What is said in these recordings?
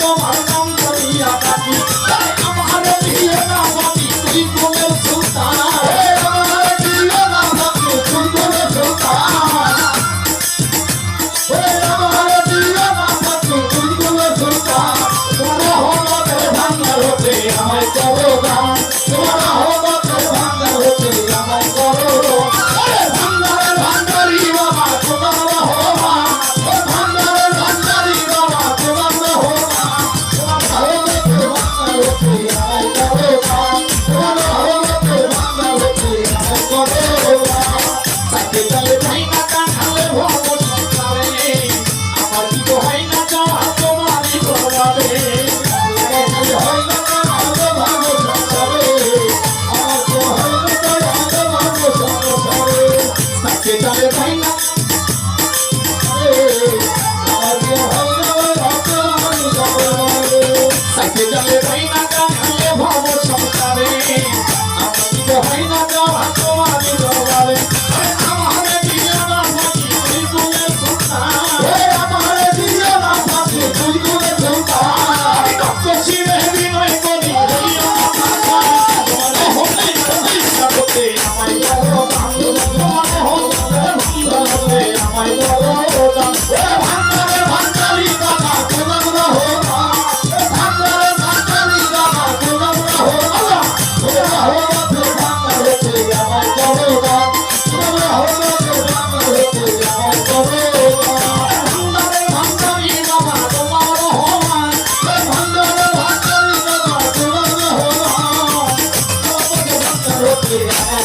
তোমার নাম করিয়া কাটি আমার বিয়ে না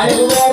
I will.